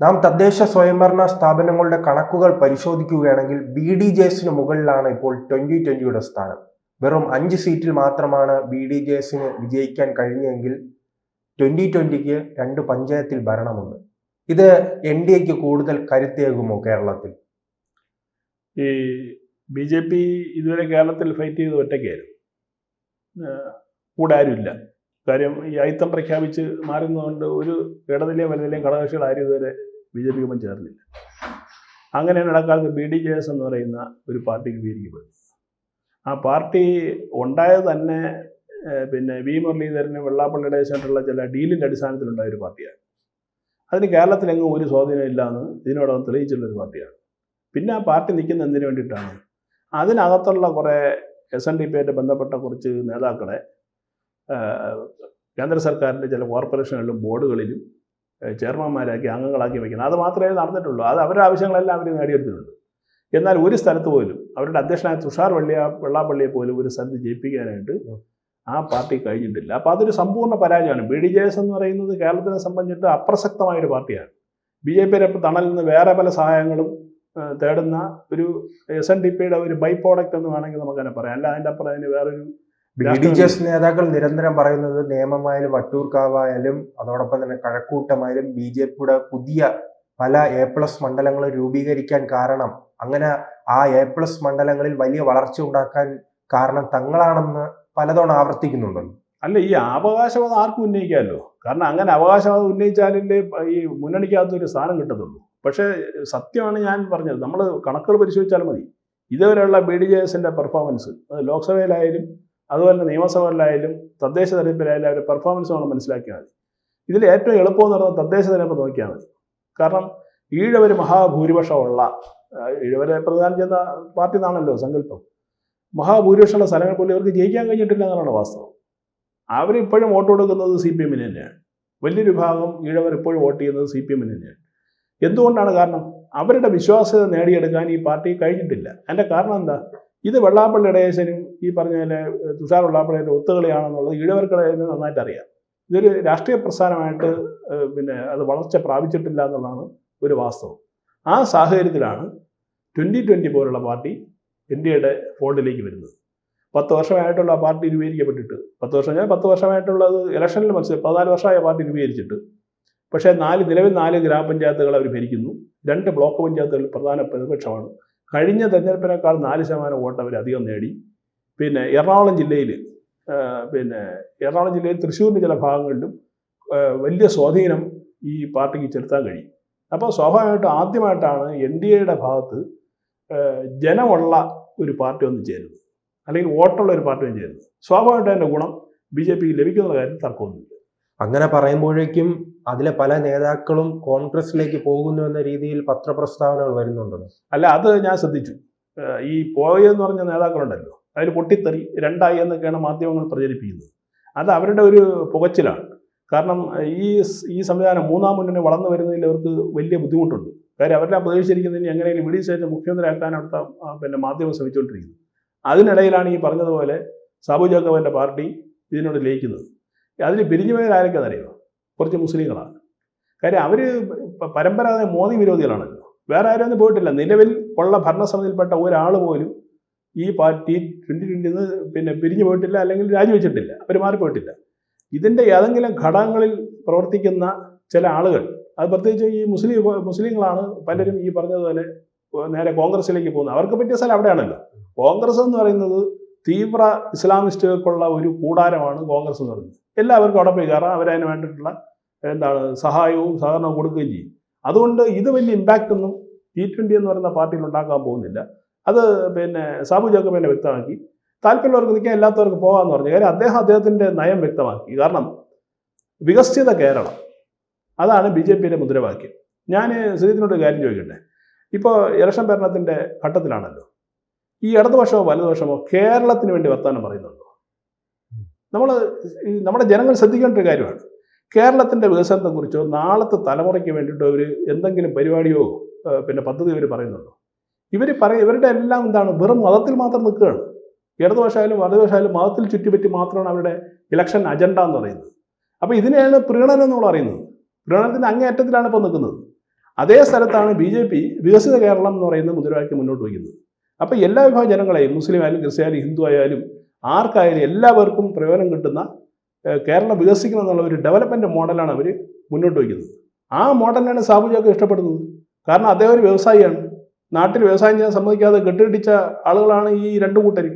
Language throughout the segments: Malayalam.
നാം തദ്ദേശ സ്വയംഭരണ സ്ഥാപനങ്ങളുടെ കണക്കുകൾ പരിശോധിക്കുകയാണെങ്കിൽ ബി ഡി ജെ എസിന് മുകളിലാണ് ഇപ്പോൾ ട്വന്റി ട്വന്റിയുടെ സ്ഥാനം. വെറും അഞ്ച് സീറ്റിൽ മാത്രമാണ് ബി ഡി ജെ എസിന് വിജയിക്കാൻ കഴിഞ്ഞെങ്കിൽ ട്വന്റി ട്വന്റിക്ക് രണ്ട് പഞ്ചായത്തിൽ ഭരണമുണ്ട്. ഇത് എൻ ഡി എക്ക് കൂടുതൽ കരുത്തേകുമോ കേരളത്തിൽ? ഈ ബി ജെ പി ഇതുവരെ കേരളത്തിൽ ഫൈറ്റ് ചെയ്ത് ഒറ്റയ്ക്കായിരുന്നു. കൂടെ ആരുമില്ല. കാര്യം ഈ അയിത്തം പ്രഖ്യാപിച്ച് മാറുന്നതുകൊണ്ട് ഒരു ഇടനിലയും വലനിലയും ഘടകകക്ഷികൾ ആരും ഇതുവരെ ബി ജെ പിക്കൊപ്പം ചേർന്നില്ല. അങ്ങനെയാണ് ഇടക്കാലത്ത് ബി ഡി ജെ എസ് എന്ന് പറയുന്ന ഒരു പാർട്ടി രൂപീകരിക്കപ്പെടുന്നത് ആ പാർട്ടി ഉണ്ടായത് തന്നെ പിന്നെ വി മുരളീധരന് വെള്ളാപ്പള്ളിയുടെ ആയിട്ടുള്ള ചില ഡീലിന്റെ അടിസ്ഥാനത്തിലുണ്ടായ ഒരു പാർട്ടിയാണ്. അതിന് കേരളത്തിലെങ്ങും ഒരു സ്വാധീനം ഇല്ല എന്ന് ഇതിനോടകം തെളിയിച്ചുള്ള ഒരു പാർട്ടിയാണ്. പിന്നെ ആ പാർട്ടി നിൽക്കുന്ന എന്തിനു വേണ്ടിയിട്ടാണ്? അതിനകത്തുള്ള കുറേ എസ് എൻ ഡി പി ആയിട്ട് ബന്ധപ്പെട്ട കുറച്ച് നേതാക്കളെ കേന്ദ്ര സർക്കാരിന്റെ ചില കോർപ്പറേഷനുകളിലും ബോർഡുകളിലും ചെയർമാൻമാരാക്കി അംഗങ്ങളാക്കി വയ്ക്കുന്നത്. അത് മാത്രമേ നടന്നിട്ടുള്ളൂ. അത് അവരുടെ ആവശ്യങ്ങളെല്ലാം അവർ നേടിയെടുത്തിട്ടുണ്ട്. എന്നാൽ ഒരു സ്ഥലത്ത് പോലും അവരുടെ അധ്യക്ഷനായ തുഷാർ വെള്ളിയ വെള്ളാപ്പള്ളിയെ പോലും ഒരു സ്ഥലത്ത് ജയിപ്പിക്കാനായിട്ട് ആ പാർട്ടി കഴിഞ്ഞിട്ടില്ല. അപ്പോൾ അതൊരു സമ്പൂർണ പരാജയമാണ്. ബി ഡി ജെ എസ് എന്ന് പറയുന്നത് കേരളത്തിനെ സംബന്ധിച്ചിട്ട് അപ്രസക്തമായ ഒരു പാർട്ടിയാണ്. ബി ജെ പിയുടെ തണലിൽ നിന്ന് വേറെ പല സഹായങ്ങളും തേടുന്ന ഒരു എസ് എൻ ഡി പിയുടെ ഒരു ബൈ പ്രോഡക്റ്റ് എന്ന് വേണമെങ്കിൽ നമുക്ക് തന്നെ പറയാം. അല്ല അതിന്റെ അപ്പുറം അതിന് വേറൊരു ബി ഡി ജെ എസ് നേതാക്കൾ നിരന്തരം പറയുന്നത് നേമമായാലും വട്ടൂർക്കാവായാലും അതോടൊപ്പം തന്നെ കഴക്കൂട്ടമായാലും ബി ജെ പിയുടെ പുതിയ പല എ പ്ലസ് മണ്ഡലങ്ങൾ രൂപീകരിക്കാൻ കാരണം അങ്ങനെ ആ എ പ്ലസ് മണ്ഡലങ്ങളിൽ വലിയ വളർച്ച ഉണ്ടാക്കാൻ കാരണം തങ്ങളാണെന്ന് പലതവണ ആവർത്തിക്കുന്നുണ്ടല്ലോ അല്ല ഈ അവകാശവാദം ആർക്കും ഉന്നയിക്കാമല്ലോ. കാരണം അങ്ങനെ അവകാശവാദം ഉന്നയിച്ചാലല്ലേ ഈ മുന്നണിക്കകത്ത് ഒരു സ്ഥാനം കിട്ടത്തുള്ളൂ. പക്ഷേ സത്യമാണ് ഞാൻ പറഞ്ഞത്. നമ്മൾ കണക്കുകൾ പരിശോധിച്ചാൽ മതി. ഇതുവരെയുള്ള ബി ഡി ജെ എസിന്റെ പെർഫോമൻസ് ലോക്സഭയിലായാലും അതുപോലെ തന്നെ നിയമസഭയിലായാലും തദ്ദേശ തെരഞ്ഞെടുപ്പിലായാലും അവരുടെ പെർഫോമൻസ് നമ്മൾ മനസ്സിലാക്കിയാൽ മതി. ഇതിൽ ഏറ്റവും എളുപ്പം എന്ന് പറയുന്നത് തദ്ദേശ തെരഞ്ഞെടുപ്പ് നോക്കിയാൽ മതി. കാരണം ഈഴവർ മഹാഭൂരിപക്ഷമുള്ള ഈഴവരെ പ്രധാനം ചെയ്യുന്ന പാർട്ടി എന്നാണല്ലോ സങ്കല്പം. മഹാഭൂരിപക്ഷമുള്ള സ്ഥലങ്ങൾ പോലും ഇവർക്ക് ജയിക്കാൻ കഴിഞ്ഞിട്ടില്ല എന്നാണ് വാസ്തവം. അവരിപ്പോഴും വോട്ട് കൊടുക്കുന്നത് സി പി എമ്മിന് തന്നെയാണ്. വലിയൊരു ഭാഗം ഈഴവർ ഇപ്പോഴും വോട്ട് ചെയ്യുന്നത് സി പി എമ്മിന് തന്നെയാണ്. എന്തുകൊണ്ടാണ് കാരണം? അവരുടെ വിശ്വാസ്യത നേടിയെടുക്കാൻ ഈ പാർട്ടി കഴിഞ്ഞിട്ടില്ല. അതിന്റെ കാരണം എന്താ? ഇത് വെള്ളാപ്പള്ളി ഇടയേശനും ഈ പറഞ്ഞ പോലെ തുഷാർ വെള്ളാപ്പള്ളിയുടെ ഒത്തുകളിയാണെന്നുള്ളത് ഈഴവർക്കിടയിൽ നിന്ന് നന്നായിട്ട് അറിയാം. ഇതൊരു രാഷ്ട്രീയ പ്രസ്ഥാനമായിട്ട് പിന്നെ അത് വളർച്ച പ്രാപിച്ചിട്ടില്ല എന്നുള്ളതാണ് ഒരു വാസ്തവം. ആ സാഹചര്യത്തിലാണ് ട്വന്റി ട്വന്റി പോലുള്ള പാർട്ടി എയുടെ ഫോൾഡിലേക്ക് വരുന്നത്. പത്ത് വർഷമായിട്ടുള്ള ആ പാർട്ടി രൂപീകരിക്കപ്പെട്ടിട്ട് പത്ത് വർഷം ഞാൻ പത്ത് വർഷമായിട്ടുള്ളത് ഇലക്ഷനിൽ മത്സരം പതിനാല് വർഷമായ പാർട്ടി രൂപീകരിച്ചിട്ട് പക്ഷേ നാല് നിലവിൽ നാല് ഗ്രാമപഞ്ചായത്തുകൾ അവർ ഭരിക്കുന്നു. രണ്ട് ബ്ലോക്ക് പഞ്ചായത്തുകൾ പ്രധാന പ്രതിപക്ഷമാണ്. കഴിഞ്ഞ തെരഞ്ഞെടുപ്പിനേക്കാൾ നാല് ശതമാനം വോട്ട് അവർ അധികം നേടി. പിന്നെ എറണാകുളം ജില്ലയിൽ പിന്നെ എറണാകുളം ജില്ലയിൽ തൃശ്ശൂരിന്റെ ചില ഭാഗങ്ങളിലും വലിയ സ്വാധീനം ഈ പാർട്ടിക്ക് ചെലുത്താൻ കഴിയും. അപ്പോൾ സ്വാഭാവികമായിട്ടും ആദ്യമായിട്ടാണ് എൻ ഡി എയുടെ ഭാഗത്ത് ജനമുള്ള ഒരു പാർട്ടി ഒന്ന് ചേരുന്നത്. അല്ലെങ്കിൽ വോട്ടുള്ള ഒരു പാർട്ടി ഒന്ന് ചേരുന്നത്. സ്വാഭാവികമായിട്ടും അതിന്റെ ഗുണം ബി ജെ പിക്ക് ലഭിക്കുന്ന കാര്യത്തിൽ തർക്കമൊന്നുമില്ല. അങ്ങനെ പറയുമ്പോഴേക്കും അതിലെ പല നേതാക്കളും കോൺഗ്രസിലേക്ക് പോകുന്നു എന്ന രീതിയിൽ പത്രപ്രസ്താവനകൾ വരുന്നുണ്ടോ? അല്ല അത് ഞാൻ ശ്രദ്ധിച്ചു. ഈ പോയെന്ന് പറഞ്ഞ നേതാക്കളുണ്ടല്ലോ. അതിൽ പൊട്ടിത്തെറി രണ്ടായി എന്നൊക്കെയാണ് മാധ്യമങ്ങൾ പ്രചരിപ്പിക്കുന്നത്. അത് അവരുടെ ഒരു പുകച്ചിലാണ്. കാരണം ഈ ഈ സംവിധാനം മൂന്നാം മുന്നണി വളർന്നു വരുന്നതിൽ അവർക്ക് വലിയ ബുദ്ധിമുട്ടുണ്ട്. കാര്യം അവരെല്ലാം പ്രതീക്ഷിച്ചിരിക്കുന്നതിന് എങ്ങനെയും വി ശേഷം മുഖ്യമന്ത്രിയാക്കാൻ അടുത്ത പിന്നെ മാധ്യമം ശ്രമിച്ചുകൊണ്ടിരിക്കുന്നത് അതിനിടയിലാണ് ഈ പറഞ്ഞതുപോലെ സാബു ജാക്കബിന്റെ പാർട്ടി ഇതിനോട് ലയിക്കുന്നത്. അതിൽ പിരിഞ്ഞു പോയത് ആരൊക്കെയെന്നറിയോ കുറച്ച് മുസ്ലിങ്ങളാണ്. കാര്യം അവർ പരമ്പരാഗത മോദി വിരോധികളാണല്ലോ. വേറെ ആരും ഒന്നും പോയിട്ടില്ല. നിലവിൽ ഉള്ള ഭരണസമിതിയിൽപ്പെട്ട ഒരാൾ പോലും ഈ പാർട്ടി ട്വന്റി ട്വന്റിന്ന് പിന്നെ പിരിഞ്ഞു പോയിട്ടില്ല അല്ലെങ്കിൽ രാജിവെച്ചിട്ടില്ല അവർ മാറിപ്പോയിട്ടില്ല. ഇതിന്റെ ഏതെങ്കിലും ഘടകങ്ങളിൽ പ്രവർത്തിക്കുന്ന ചില ആളുകൾ അത് പ്രത്യേകിച്ച് ഈ മുസ്ലിം മുസ്ലിങ്ങളാണ് പലരും ഈ പറഞ്ഞതുപോലെ നേരെ കോൺഗ്രസിലേക്ക് പോകുന്നത്. അവർക്ക് പറ്റിയ സ്ഥലം അവിടെയാണല്ലോ. കോൺഗ്രസ് എന്ന് പറയുന്നത് തീവ്ര ഇസ്ലാമിസ്റ്റുകൾക്കുള്ള ഒരു കൂടാരമാണ് കോൺഗ്രസ് എന്ന് പറയുന്നത്. എല്ലാവർക്കും അവിടെ പോയി കയറാം അവരതിന് വേണ്ടിയിട്ടുള്ള എന്താണ് സഹായവും സഹകരണവും കൊടുക്കുകയും ചെയ്യും. അതുകൊണ്ട് ഇത് വലിയ ഇമ്പാക്റ്റ് ഒന്നും ടി ട്വന്റി എന്ന് പറയുന്ന പാർട്ടിയിൽ ഉണ്ടാക്കാൻ പോകുന്നില്ല. അത് പിന്നെ സാബു ജാക്കബിനെ വ്യക്തമാക്കി. താല്പര്യമുള്ളവർക്ക് നിൽക്കാൻ എല്ലാത്തവർക്ക് പോകാമെന്ന് പറഞ്ഞു. കാര്യം അദ്ദേഹം അദ്ദേഹത്തിന്റെ നയം വ്യക്തമാക്കി. കാരണം വികസിത കേരളം. അതാണ് ബി ജെ പിയുടെ മുദ്രാവാക്യം. ഞാൻ ഒരു കാര്യം ചോദിക്കട്ടെ? ഇപ്പോൾ ഇലക്ഷൻ ഭരണത്തിന്റെ ഘട്ടത്തിലാണല്ലോ. ഈ ഇടതുപക്ഷമോ വലതുപക്ഷമോ കേരളത്തിന് വേണ്ടി വർത്തമാനം പറയുന്നുണ്ടോ? നമ്മൾ നമ്മുടെ ജനങ്ങൾ ശ്രദ്ധിക്കേണ്ട ഒരു കാര്യമാണ്. കേരളത്തിന്റെ വികസനത്തെക്കുറിച്ചോ നാളത്തെ തലമുറയ്ക്ക് വേണ്ടിയിട്ടോ ഒരു എന്തെങ്കിലും പരിപാടിയോ പിന്നെ പദ്ധതി ഇവർ പറയുന്നുണ്ടോ? ഇവർ പറയും ഇവരുടെ എല്ലാം എന്താണ് വെറും മതത്തിൽ മാത്രം നിൽക്കുകയാണ്. ഇടതുപക്ഷമായാലും വലതുപക്ഷമായാലും മതത്തിൽ ചുറ്റിപ്പറ്റി മാത്രമാണ് അവരുടെ ഇലക്ഷൻ അജണ്ട എന്ന് പറയുന്നത്. അപ്പോൾ ഇതിനെയാണ് പ്രീണനം എന്നുള്ള അറിയുന്നത് പ്രീണനത്തിന്റെ അങ്ങേയറ്റത്തിലാണ് ഇപ്പോൾ നിൽക്കുന്നത്. അതേ സ്ഥലത്താണ് ബി ജെ പി വികസിത കേരളം എന്ന് പറയുന്ന മുദ്രാവാക്യം മുന്നോട്ട് വയ്ക്കുന്നത്. അപ്പോൾ എല്ലാ വിഭാഗം ജനങ്ങളെയും മുസ്ലിം ആയാലും ക്രിസ്ത്യാനി ആയാലും ഹിന്ദു ആയാലും ആർക്കായാലും എല്ലാവർക്കും പ്രയോജനം കിട്ടുന്ന കേരളം വികസിക്കണം എന്നുള്ള ഒരു ഡെവലപ്മെന്റ് മോഡലാണ് അവർ മുന്നോട്ട് വയ്ക്കുന്നത്. ആ മോഡലിനാണ് സാബുജൊക്കെ ഇഷ്ടപ്പെടുന്നത്. കാരണം അദ്ദേഹം ഒരു വ്യവസായിയാണ്. നാട്ടിൽ വ്യവസായം ചെയ്യാൻ സമ്മതിക്കാതെ കെട്ടിടിച്ച ആളുകളാണ് ഈ രണ്ടു കൂട്ടരും.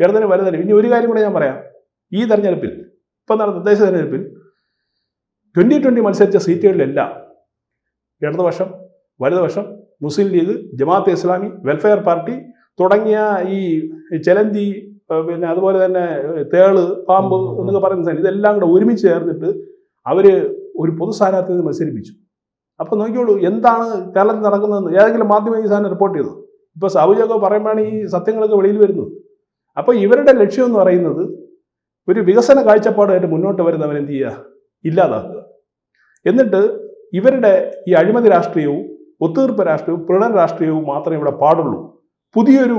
ഇടതിന് വലുതരും ഇനി ഒരു കാര്യം കൂടെ ഞാൻ പറയാം. ഈ തെരഞ്ഞെടുപ്പിൽ ഇപ്പം നടന്ന തദ്ദേശ തെരഞ്ഞെടുപ്പിൽ ട്വന്റി ട്വന്റി മത്സരിച്ച സീറ്റുകളിലെല്ലാം ഇടതുപക്ഷം വലതുപക്ഷം മുസ്ലിം ലീഗ് ജമാഅത്ത് ഇസ്ലാമി വെൽഫെയർ പാർട്ടി തുടങ്ങിയ ഈ ചെലന്തി പിന്നെ അതുപോലെ തന്നെ തേൾ പാമ്പ് എന്നൊക്കെ പറയുന്ന സാധനം ഇതെല്ലാം കൂടെ ഒരുമിച്ച് ചേർന്നിട്ട് അവർ ഒരു പൊതു സ്ഥാനാർത്ഥിയെ മത്സരിപ്പിച്ചു. അപ്പോൾ നോക്കിയോളൂ എന്താണ് കേരളത്തിൽ നടക്കുന്നതെന്ന്? ഏതെങ്കിലും മാധ്യമം ഈ സാധനം റിപ്പോർട്ട് ചെയ്തു ഇപ്പോൾ സാബുജൊക്കെ പറയുമ്പോഴാണ് ഈ സത്യങ്ങളൊക്കെ വെളിയിൽ വരുന്നത്. അപ്പോൾ ഇവരുടെ ലക്ഷ്യം എന്ന് പറയുന്നത് ഒരു വികസന കാഴ്ചപ്പാടായിട്ട് മുന്നോട്ട് വരുന്നവൻ എന്ത് ചെയ്യുക? ഇല്ലാതാക്കുക. എന്നിട്ട് ഇവരുടെ ഈ അഴിമതി രാഷ്ട്രീയവും ഒത്തുതീർപ്പ് രാഷ്ട്രീയവും പ്രണൻ രാഷ്ട്രീയവും മാത്രമേ ഇവിടെ പാടുള്ളൂ. പുതിയൊരു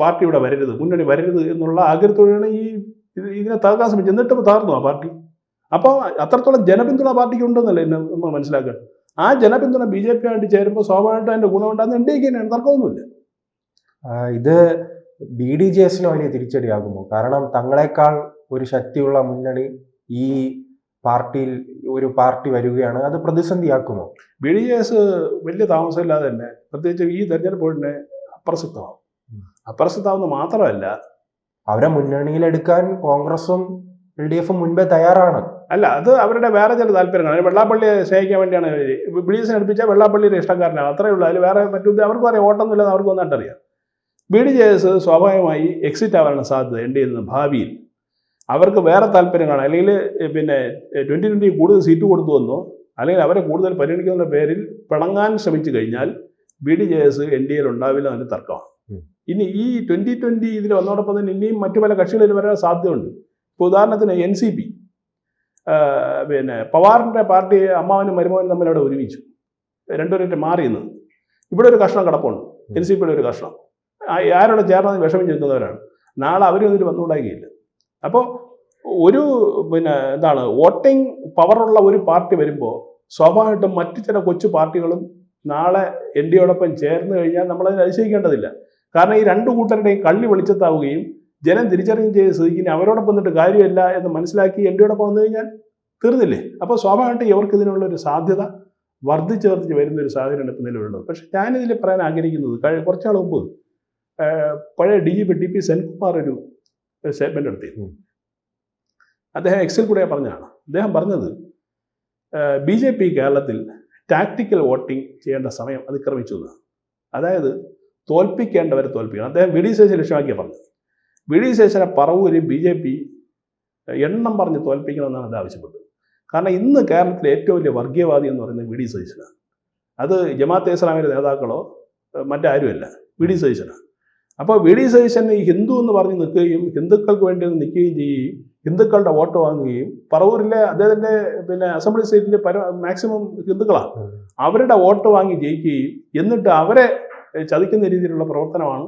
പാർട്ടി ഇവിടെ വരരുത് മുന്നണി വരരുത് എന്നുള്ള ആഗ്രഹത്തോടെയാണ് ഈ ഇതിനെ തകർക്കാൻ ശ്രമിച്ചത്. എന്നിട്ട് ഇപ്പൊ തകർന്നു ആ പാർട്ടി. അപ്പോൾ അത്രത്തോളം ജനപിന്തുണ പാർട്ടിക്ക് ഉണ്ടെന്നല്ലേ എന്നെ നമ്മൾ മനസ്സിലാക്കുക ആ ജനപിന്തുണ ബി ജെ പി ആയിട്ട് ചേരുമ്പോൾ സ്വാഭാവികമായിട്ടും അതിന്റെ ഗുണമുണ്ടാകുന്ന എൻ ഡി എക്ക് തന്നെയാണ്. തർക്കമൊന്നുമില്ല. ഇത് ബി ഡി ജെ എസിന് വലിയ തിരിച്ചടിയാകുമോ? കാരണം തങ്ങളെക്കാൾ ഒരു ശക്തിയുള്ള മുന്നണി ഈ പാർട്ടിയിൽ ഒരു പാർട്ടി വരികയാണ്. അത് പ്രതിസന്ധിയാക്കുമോ? ബി ഡി ജെ എസ് വലിയ താമസമില്ലാതെ തന്നെ പ്രത്യേകിച്ച് ഈ തെരഞ്ഞെടുപ്പ് തന്നെ അപ്രസക്തമാവും. അപ്രസക്തമാവുന്ന മാത്രമല്ല അവരെ മുന്നണിയിലെടുക്കാൻ കോൺഗ്രസും എൽ ഡി എഫും മുൻപേ തയ്യാറാണ്. അല്ല അത് അവരുടെ വേറെ ചില താല്പര്യങ്ങളാണ്. വെള്ളാപ്പള്ളിയെ സ്നേഹിക്കാൻ വേണ്ടിയാണ് ബി ഡി എസിനെ അടുപ്പിച്ചാൽ വെള്ളാപ്പള്ളിയുടെ ഇഷ്ടക്കാരനാണ്. അത്രയേ ഉള്ളൂ. അതിൽ വേറെ മറ്റു അവർക്കും അറിയാം. ഓട്ടൊന്നുമില്ലെന്ന് അവർക്ക് നന്നായിട്ട് അറിയാം. ബി ഡി ജെ എസ് സ്വാഭാവികമായി എക്സിറ്റ് ആവാനാണ് സാധ്യത. എൻ ഡി നിന്ന് ഭാവിയിൽ. അവർക്ക് വേറെ താല്പര്യങ്ങളാണ്. അല്ലെങ്കിൽ പിന്നെ ട്വന്റി ട്വന്റി കൂടുതൽ സീറ്റ് കൊടുത്തു വന്നോ. അല്ലെങ്കിൽ അവരെ കൂടുതൽ പരിഗണിക്കുന്ന പേരിൽ പിണങ്ങാൻ ശ്രമിച്ചു കഴിഞ്ഞാൽ B D J S N D എയിൽ ഉണ്ടാവില്ല എന്നൊരു തർക്കമാണ്. ഇനി ഈ ട്വന്റി ട്വന്റി ഇതിൽ വന്നതോടൊപ്പം തന്നെ ഇനിയും മറ്റു പല കക്ഷികളിൽ വരാൻ സാധ്യതയുണ്ട്. ഇപ്പോൾ ഉദാഹരണത്തിന് എൻ സി പി പിന്നെ പവാറിന്റെ പാർട്ടി അമ്മാവനും മരുമകനും തമ്മിൽ അവിടെ ഒരുമിച്ചു. രണ്ടുപേരും മാറി നിന്ന് ഇവിടെ ഒരു കഷ്ണം കിടപ്പുണ്ട്. എൻ സി പിയുടെ ഒരു കഷ്ണം. ആരോടെ ചേർന്ന് വിഷമം ചെയ്യുന്നവരാണ് നാളെ അവരും ഇതിൽ വന്നുകൊണ്ടാക്കിയില്ല അപ്പോൾ ഒരു പിന്നെ എന്താണ് വോട്ടിംഗ് പവറുള്ള ഒരു പാർട്ടി വരുമ്പോൾ സ്വാഭാവികമായിട്ടും മറ്റ് ചില കൊച്ചു പാർട്ടികളും നാളെ എൻ ഡി യോടൊപ്പം ചേർന്ന് കഴിഞ്ഞാൽ നമ്മളതിനെ അതിശയിക്കേണ്ടതില്ല. കാരണം ഈ രണ്ട് കൂട്ടരുടെയും കള്ളി വെളിച്ചത്താവുകയും ജനം തിരിച്ചറിയുകയും ചെയ്ത് സ്ഥിതിക്ക് ഇനി അവരോടൊപ്പം നിന്നിട്ട് കാര്യമില്ല എന്ന് മനസ്സിലാക്കി എൻ ഡി യോടൊപ്പം വന്നു കഴിഞ്ഞാൽ തീർന്നില്ലേ? അപ്പോൾ സ്വാഭാവികമായിട്ട് ഇവർക്ക് ഇതിനുള്ള ഒരു സാധ്യത വർദ്ധിച്ച് വർദ്ധിച്ച് വരുന്ന ഒരു സാഹചര്യമാണ് ഇപ്പം നിലവിലുള്ളത്. പക്ഷേ ഞാനിതിൽ പറയാൻ ആഗ്രഹിക്കുന്നത് കഴിഞ്ഞ കുറച്ചാൾ മുമ്പ് പഴയ D G P D P Senkumar ഒരു സ്റ്റേറ്റ്മെന്റ് നടത്തിയിരുന്നു അദ്ദേഹം എക്സിൽ കൂടെ പറഞ്ഞതാണ്. അദ്ദേഹം പറഞ്ഞത് ബി ജെ പി കേരളത്തിൽ ടാക്ടിക്കൽ വോട്ടിംഗ് ചെയ്യേണ്ട സമയം അതിക്രമിച്ചു എന്നാണ്. അതായത് തോൽപ്പിക്കേണ്ടവരെ തോൽപ്പിക്കണം. അദ്ദേഹം വി ഡി ലക്ഷ്യമാക്കിയ പറഞ്ഞത്. വി ഡി ശേഷനെ പറവൂര് ബി ജെ പി എണ്ണം പറഞ്ഞ് തോൽപ്പിക്കണമെന്നാണ് അത് ആവശ്യപ്പെട്ടത്. കാരണം ഇന്ന് കേരളത്തിലെ ഏറ്റവും വലിയ വർഗീയവാദി എന്ന് പറയുന്നത് വി ഡി സതീശനാണ്. അത് ജമാഅത്തെ ഇസ്ലാമിയുടെ നേതാക്കളോ മറ്റാരുമല്ല വി ഡി സതീശനാണ്. അപ്പോൾ വി ഡി സതീശൻ ഈ ഹിന്ദു എന്ന് പറഞ്ഞ് നിൽക്കുകയും ഹിന്ദുക്കൾക്ക് വേണ്ടി നിൽക്കുകയും ചെയ്യുകയും ഹിന്ദുക്കളുടെ വോട്ട് വാങ്ങുകയും പറവൂരിലെ അദ്ദേഹത്തിന്റെ പിന്നെ അസംബ്ലി സീറ്റിൽ പര മാക്സിമം ഹിന്ദുക്കളാണ്. അവരുടെ വോട്ട് വാങ്ങി ജയിക്കുകയും എന്നിട്ട് അവരെ ചതിക്കുന്ന രീതിയിലുള്ള പ്രവർത്തനമാണ്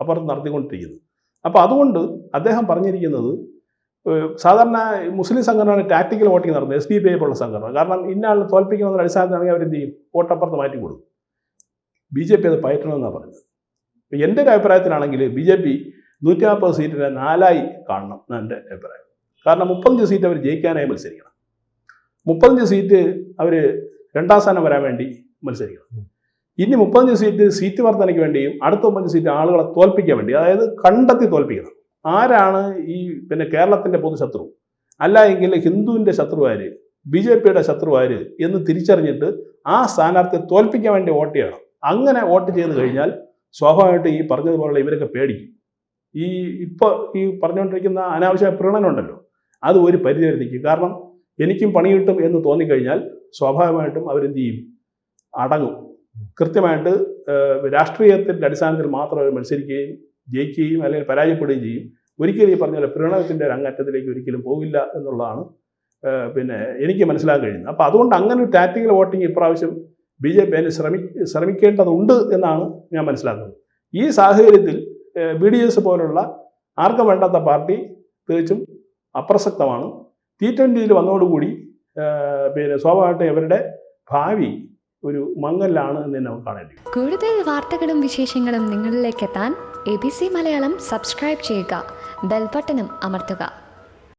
അപ്പുറത്ത് നടത്തിക്കൊണ്ടിരിക്കുന്നത്. അപ്പോൾ അതുകൊണ്ട് അദ്ദേഹം പറഞ്ഞിരിക്കുന്നത് സാധാരണ മുസ്ലിം സംഘടനയാണ് ടാക്ടിക്കൽ വോട്ടിംഗ് നടന്നത് എസ് ഡി പി ഐ പോലുള്ള സംഘടന കാരണം ഇന്നയാൾ തോൽപ്പിക്കണമെന്ന അടിസ്ഥാനത്തിലാണെങ്കിൽ അവരെന്ത് ചെയ്യും? വോട്ടപ്പുറത്ത് മാറ്റി കൊടുക്കും ബി ജെ പി അത് പയറ്റണമെന്നാണ് പറഞ്ഞത്. എന്റെ ഒരു അഭിപ്രായത്തിലാണെങ്കിൽ ബി ജെ പി നൂറ്റി നാൽപ്പത് സീറ്റിനെ നാലായി കാണണം എന്നാണ് എന്റെ അഭിപ്രായം. കാരണം മുപ്പത്തഞ്ച് സീറ്റ് അവർ ജയിക്കാനായി മത്സരിക്കണം. മുപ്പത്തഞ്ച് സീറ്റ് അവർ രണ്ടാം സ്ഥാനം വരാൻ വേണ്ടി മത്സരിക്കണം. ഇനി മുപ്പത്തഞ്ച് സീറ്റ് സീറ്റ് വർധനയ്ക്ക് വേണ്ടിയും അടുത്ത മുപ്പത്തഞ്ച് സീറ്റ് ആളുകളെ തോൽപ്പിക്കാൻ വേണ്ടി അതായത് കണ്ടെത്തി തോൽപ്പിക്കണം. ആരാണ് ഈ പിന്നെ കേരളത്തിന്റെ പൊതുശത്രു? അല്ല എങ്കിൽ ഹിന്ദുവിന്റെ ശത്രു ബി ജെ പിയുടെ ശത്രു ആര് എന്ന് തിരിച്ചറിഞ്ഞിട്ട് ആ സ്ഥാനാർത്ഥിയെ തോൽപ്പിക്കാൻ വേണ്ടി വോട്ട് ചെയ്യണം. അങ്ങനെ വോട്ട് ചെയ്ത് കഴിഞ്ഞാൽ സ്വാഭാവികമായിട്ടും ഈ പറഞ്ഞതുപോലുള്ള ഇവരൊക്കെ പേടിക്കും. ഈ ഇപ്പോൾ ഈ പറഞ്ഞുകൊണ്ടിരിക്കുന്ന അനാവശ്യ പ്രീണനമുണ്ടല്ലോ അത് ഒരു പരിധി വരെ നിൽക്കും. കാരണം എനിക്കും പണി കിട്ടും എന്ന് തോന്നിക്കഴിഞ്ഞാൽ സ്വാഭാവികമായിട്ടും അവരെന്ത് ചെയ്യും? അടങ്ങും. കൃത്യമായിട്ട് രാഷ്ട്രീയത്തിന്റെ അടിസ്ഥാനത്തിൽ മാത്രം അവർ മത്സരിക്കുകയും ജയിക്കുകയും അല്ലെങ്കിൽ പരാജയപ്പെടുകയും ചെയ്യും. ഒരിക്കലും ഈ പറഞ്ഞ പോലെ പ്രീണനത്തിന്റെ അങ്ങറ്റത്തിലേക്ക് ഒരിക്കലും പോകില്ല എന്നുള്ളതാണ് പിന്നെ എനിക്ക് മനസ്സിലാക്കാൻ കഴിയുന്നത്. അപ്പോൾ അതുകൊണ്ട് അങ്ങനെ ഒരു ടാറ്റിക്കൽ വോട്ടിംഗ് ഇപ്രാവശ്യം ബി ജെ പി അതിന് ശ്രമി ശ്രമിക്കേണ്ടതുണ്ട് എന്നാണ് ഞാൻ മനസ്സിലാക്കുന്നത്. ഈ സാഹചര്യത്തിൽ ബി ഡി എസ് പോലുള്ള ആർക്കും വേണ്ടാത്ത പാർട്ടി തികച്ചും അപ്രസക്തമാണ്. ടി ട്വന്റിയിൽ വന്നതോടുകൂടി പിന്നെ സ്വാഭാവികമായിട്ടും ഇവരുടെ ഭാവി ഒരു മങ്ങലാണ് എന്ന് തന്നെ നമുക്ക് കാണേണ്ടി കൂടുതൽ വാർത്തകളും വിശേഷങ്ങളും നിങ്ങളിലേക്ക് എത്താൻ A B C Malayalam subscribe ചെയ്യുക. ബെൽബട്ടനും അമർത്തുക.